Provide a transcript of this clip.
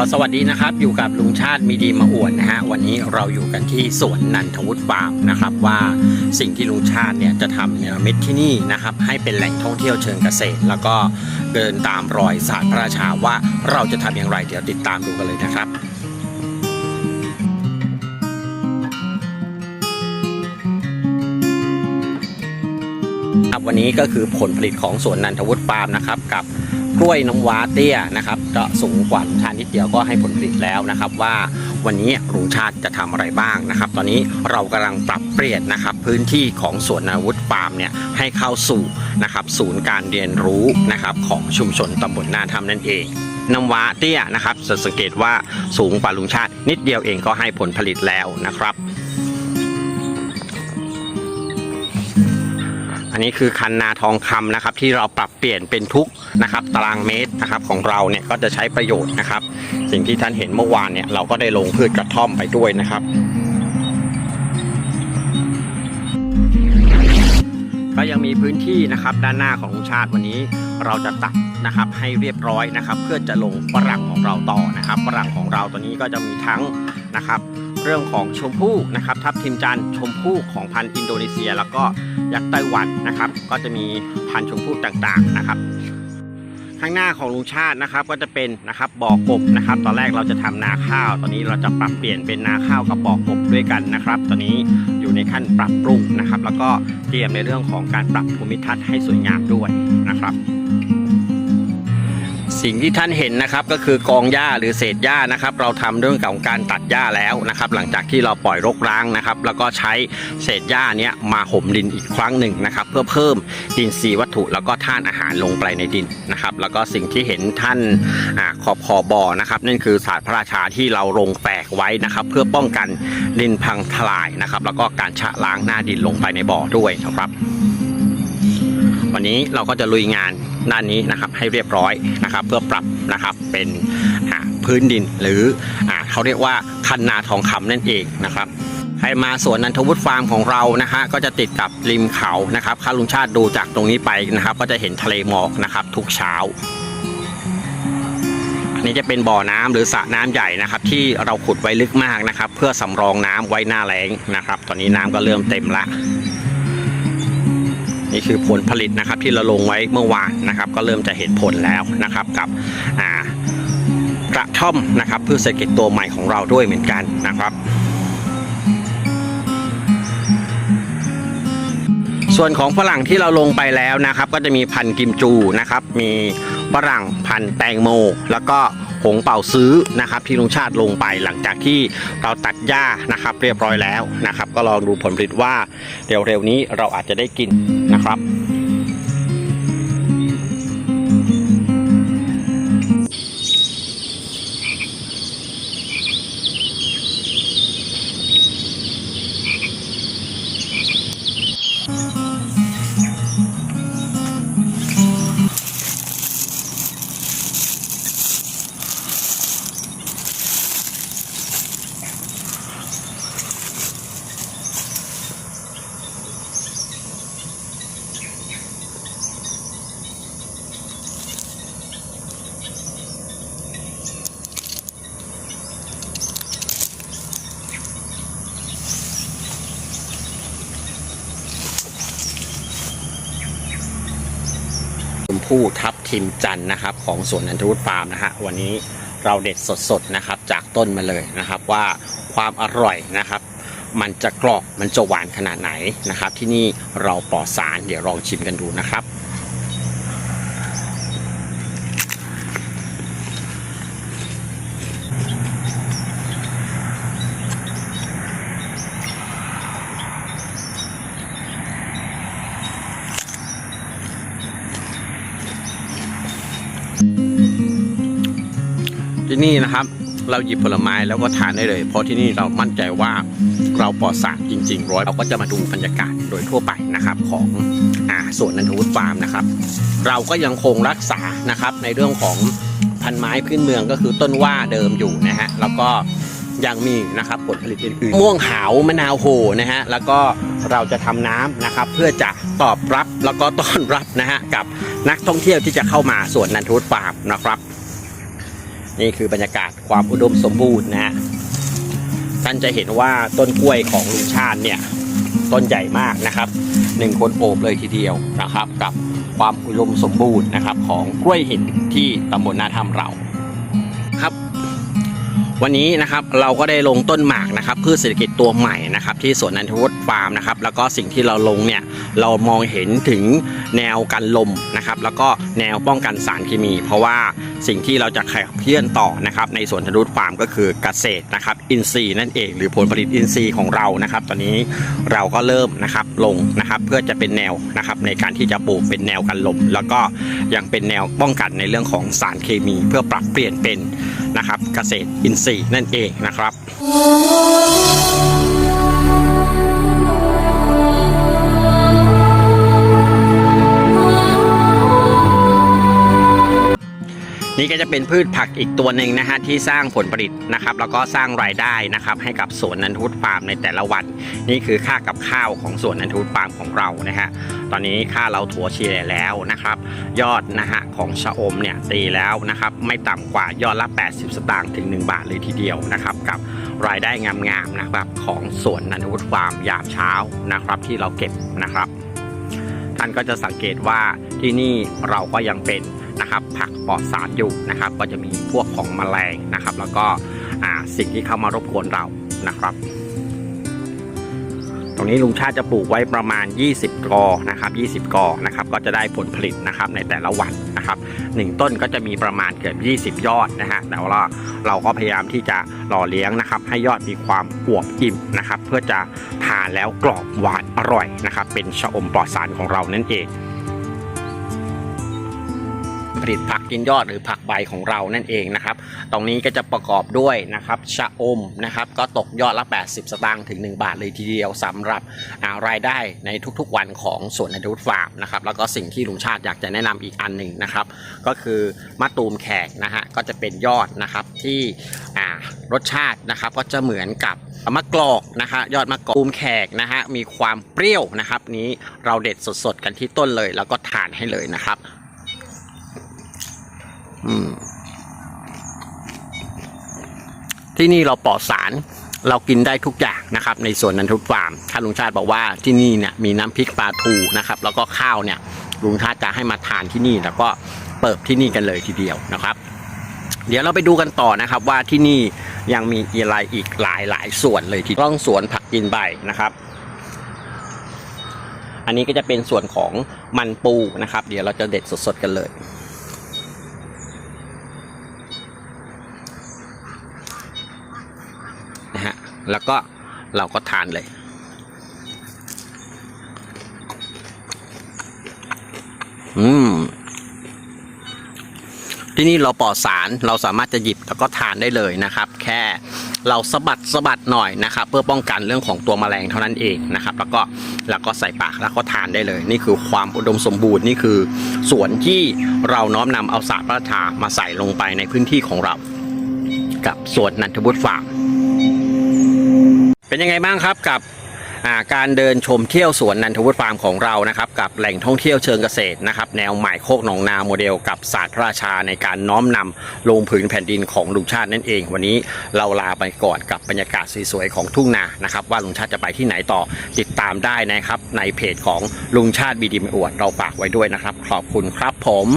ก็สวัสดีนะครับ อยู่กับลุงชาติมีดีมาอวดนะฮะวันนี้เราอยู่กันที่สวนนันทวุฒิฟาร์มนะครับว่าสิ่งที่ลุงชาติเนี่ยจะทำเนรมิตที่นี่นะครับให้เป็นแหล่งท่องเที่ยวเชิงเกษตร แล้วก็เดินตามรอยศาสตร์พระราชาว่าเราจะทำอย่างไรเดี๋ยวติดตามดูกันเลยนะครับครับวันนี้ก็คือผลผลิตของสวนนันทวุฒิฟาร์มนะครับกับ กล้วยน้ำว้าเตี้ยนะครับก็สูงกว่าลุงชาตินิดเดียวก็ให้ผลผลิตแล้วนะครับ ว่าวันนี้ลุงชาติจะทำอะไรบ้างนะครับ ตอนนี้เรากำลังปรับเปลี่ยนนะครับ พื้นที่ของสวนนันทวุฒิฟาร์มเนี่ยให้เข้าสู่นะครับ ศูนย์การเรียนรู้นะครับของชุมชนตำบลนาทำนั่นเองน้ำว้าเตี้ยนะครับจะสังเกตว่าสูงกว่าลุงชาตินิดเดียวเองก็ให้ผลผลิตแล้วนะครับ อันนี้คือคันนาทองคำนะครับ ที่เราปรับเปลี่ยนเป็นทุกนะครับ ตารางเมตรนะครับของเราเนี่ยก็จะใช้ประโยชน์นะครับ สิ่งที่ท่านเห็นเมื่อวานเนี่ยเราก็ได้ลงพืชกระท่อมไปด้วยนะครับก็ยังมีพื้นที่นะครับด้านหน้าของลุงชาติวันนี้เราจะตัดนะครับให้เรียบร้อยนะครับ เพื่อจะลงฝรั่งของเราต่อนะครับฝรั่งของเราตัวนี้ก็จะมีทั้งนะครับ เรื่องของชมพู่นะครับ ทับทิมจันทร์ชมพู่ของพันธุ์อินโดนีเซีย แล้วก็ ยักษ์ไต้หวันนะครับ ก็จะมีพันธุ์ชมพู่ต่างๆนะครับ ข้างหน้าของลุงชาตินะครับ ก็จะเป็นนะครับบ่อกบนะครับ ตอนแรกเราจะทำนาข้าว ตอนนี้เราจะปรับเปลี่ยนเป็นนาข้าวกับบ่อกบด้วยกันนะครับ ตอนนี้อยู่ในขั้นปรับปรุงนะครับ แล้วก็เตรียมในเรื่องของการปรับภูมิทัศน์ให้สวยงามด้วยนะครับ สิ่งที่ท่านเห็นนะครับก็คือกองหญ้าหรือเศษหญ้านะครับ เราทำเรื่องของการตัดหญ้าแล้วนะครับ หลังจากที่เราปล่อยรกร้างนะครับ แล้วก็ใช้เศษหญ้าเนี้ยมาห่มดินอีกครั้งหนึ่งนะครับ เพื่อเพิ่มดินทรีวัตถุแล้วก็ธาตุอาหารลงไปในดินนะครับ แล้วก็สิ่งที่เห็นท่านอาขอบขอบบ่อนะครับนั่นคือศาสตร์พระราชาที่เราลงแฝกไว้นะครับ เพื่อป้องกันดินพังทลายนะครับ แล้วก็การชะล้างหน้าดินลงไปในบ่อด้วยนะครับ วันนี้เราก็จะลุยงาน ด้านนี้นะครับให้เรียบร้อยนะครับเพื่อปรับนะครับเป็นพื้นดินหรืออเขาเรียกว่าคันนาทองคำนั่นเองนะครับใครมาสวนนันทวุฒิฟาร์มของเรานะฮะก็จะติดกับริมเขานะครับข้าลุงชาติดูจากตรงนี้ไปนะครับ ก็จะเห็นทะเลหมอกนะครับ ทุกเช้าอันนี้จะเป็นบ่อน้ำหรือสระน้ำใหญ่นะครับ ที่เราขุดไว้ลึกมากนะครับ เพื่อสำรองน้ำไว้หน้าแล้งนะครับ ตอนนี้น้ำก็เริ่มเต็มละ นี่คือผลผลิตนะครับที่เราลงไว้เมื่อวานนะครับ ก็เริ่มจะเห็นผลแล้วนะครับกับกระท่อมนะครับพืชเศรษฐกิจตัวใหม่ของเราด้วยเหมือนกันนะครับส่วนของฝรั่งที่เราลงไปแล้วนะครับ ก็จะมีพันกิมจูนะครับ มีฝรั่งพันแตงโม แล้วก็ หงเป่าซื้อนะครับ ที่ลุงชาติลงไปหลังจากที่เราตัดหญ้านะครับ เรียบร้อยแล้วนะครับ ก็ลองดูผลผลิตว่าเร็วๆนี้เราอาจจะได้กินนะครับ คู่ทับทิมจันนะครับ ของสวนอันทวุฒิฟาร์มนะฮะวันนี้เราเด็ดสดๆนะครับจากต้นมาเลยนะครับว่าความอร่อยนะครับ มันจะกรอบมันจะหวานขนาดไหนนะครับ ที่นี่เราปลอดสารเดี๋ยวลองชิมกันดูนะครับ ที่นี่นะครับ เราหยิบผลไม้แล้วก็ทานได้เลย เพราะที่นี่เรามั่นใจว่าเราปลอดสารจริงๆร้อยเราก็จะมาดูบรรยากาศโดยทั่วไปนะครับของอ่าสวนนันทวุฒิฟาร์มนะครับ เราก็ยังคงรักษานะครับในเรื่องของพันไม้พื้นเมืองก็คือต้นว่าเดิมอยู่นะฮะแล้วก็ ยังมีนะครับผลผลิตอื่นๆม่วงหาวมะนาวโหนะฮะแล้วก็เราจะทำน้ำนะครับ เพื่อจะตอบรับแล้วก็ต้อนรับนะฮะกับนักท่องเที่ยวที่จะเข้ามาสวนนันทวุฒิฟาร์มนะครับ นี่คือบรรยากาศความอุดมสมบูรณ์นะฮะท่านจะเห็นว่าต้นกล้วยของลุงชาญเนี่ยต้นใหญ่มากนะครับหนึ่งคนโอบเลยทีเดียวนะครับ กับความอุดมสมบูรณ์นะครับของกล้วยหินที่ตำบลนาทำเราครับ วันนี้นะครับเราก็ได้ลงต้นหมากนะครับพืชเศรษฐกิจตัวใหม่นะครับที่สวนนันทวุฒิฟาร์มนะครับแล้วก็สิ่งที่เราลงเนี่ยเรามองเห็นถึงแนวกันลมนะครับแล้วก็แนวป้องกันสารเคมี เพราะว่าสิ่งที่เราจะขับเคลื่อนต่อนะครับในสวนนันทวุฒิฟาร์มก็คือเกษตรนะครับอินทรีย์นั่นเอง หรือผลผลิตอินทรีย์ของเรานะครับ ตอนนี้เราก็เริ่มนะครับลงนะครับเพื่อจะเป็นแนวนะครับในการที่จะปลูกเป็นแนวกันลม แล้วก็ยังเป็นแนวป้องกันในเรื่องของสารเคมี เพื่อปรับเปลี่ยนเป็น นะครับ เกษตรอินทรีย์นั่นเองนะครับ นี่ก็จะเป็นพืชผักอีกตัวหนึ่งนะฮะที่สร้างผลผลิตนะครับ แล้วก็สร้างรายได้นะครับ ให้กับสวนนันทุตฟาร์มในแต่ละวัน นี่คือค่ากับข้าวของสวนนันทุตฟาร์มของเรานะฮะตอนนี้ค่าเราถั่วเฉลี่ยแล้วนะครับ ยอดนะฮะของชะอมเนี่ยตีแล้วนะครับ ไม่ต่ำกว่ายอดละ 80 สตางค์ถึง 1 บาทเลยทีเดียวนะครับ กับรายได้งามๆนะครับของสวนนันทุตฟาร์มยามเช้านะครับ ที่เราเก็บนะครับ ท่านก็จะสังเกตว่าที่นี่เราก็ยังเป็น นะครับ ผักปลอดสารอยู่นะครับ ก็จะมีพวกของแมลงนะครับ แล้วก็สิ่งที่เข้ามารบกวนเรานะครับ ตรงนี้ลุงชาติจะปลูกไว้ประมาณ 20 กอนะครับ 20 กอนะครับ ก็จะได้ผลผลิตนะครับในแต่ละวันนะครับหนึ่งต้นก็จะมีประมาณเกือบ20 ยอดนะฮะแต่ว่าเราก็พยายามที่จะหล่อเลี้ยงนะครับ ให้ยอดมีความอวบอิ่มนะครับ เพื่อจะทานแล้วกรอบหวานอร่อยนะครับ เป็นชะอมปลอดสารของเรานั่นเอง ลิตผักกินยอดหรือผักใบของเรานั่นเองนะครับ ตรงนี้ก็จะประกอบด้วยนะครับชะอมนะครับก็ตกยอดละ 80 สตางค์ถึง 1 บาทเลยทีเดียวสำหรับารายได้ในทุกๆวันของสวนอนุฟาร์มนะครับแล้วก็สิ่งที่ลุงชาติอยากจะแนะนำอีกอันหนึ่งนะครับ ก็คือมะตูมแขกนะฮะก็จะเป็นยอดนะครับที่รสชาตินะครับก็จะเหมือนกับมะกรอกนะฮะยอดมะกรอกตูมแขกนะฮะมีความเปรี้ยวนะครับ นี้เราเด็ดสดๆกันที่ต้นเลย แล้วก็ทานให้เลยนะครับ อืม ที่นี่เราปลอดสาร เรากินได้ทุกอย่างนะครับ ในส่วนนันทุกฟาร์มท่านลุงชาติบอกว่าที่นี่เนี่ยมีน้ำพริกปลาทูนะครับ แล้วก็ข้าวเนี่ยลุงชาติจะให้มาทานที่นี่แล้วก็เปิดที่นี่กันเลยทีเดียวนะครับ เดี๋ยวเราไปดูกันต่อนะครับ ว่าที่นี่ยังมีอะไรอีกหลายหลายส่วนเลยที่ร่องสวนผักกินใบนะครับ อันนี้ก็จะเป็นส่วนของมันปูนะครับ เดี๋ยวเราจะเด็ดสดๆกันเลย แล้วก็เราก็ทานเลย อืม ที่นี่เราปลอดสารเราสามารถจะหยิบแล้วก็ทานได้เลยนะครับ แค่เราสะบัดสะบัดหน่อยนะครับ เพื่อป้องกันเรื่องของตัวแมลงเท่านั้นเองนะครับ แล้วก็แล้วก็ใส่ปากแล้วก็ทานได้เลย นี่คือความอุดมสมบูรณ์นี่คือส่วนที่เราน้อมนำเอาศารพระราชามาใส่ลงไปในพื้นที่ของเรา กับสวนนันทบุตรฟาร์ม เป็นยังไงบ้างครับกับการเดินชมเที่ยวสวนนันทวุฒิฟาร์มของเรานะครับกับแหล่งท่องเที่ยวเชิงเกษตรนะครับแนวใหม่โคกหนองนาโมเดลกับศาสตร์พระราชาในการน้อมนำลงผืนแผ่นดินของลุงชาตินั่นเอง วันนี้เราลาไปก่อนกับบรรยากาศสวยๆของทุ่งนานะครับว่าลุงชาติจะไปที่ไหนต่อติดตามได้นะครับในเพจของลุงชาติบีดีมอวดเราฝากไว้ด้วยนะครับ ขอบคุณครับผม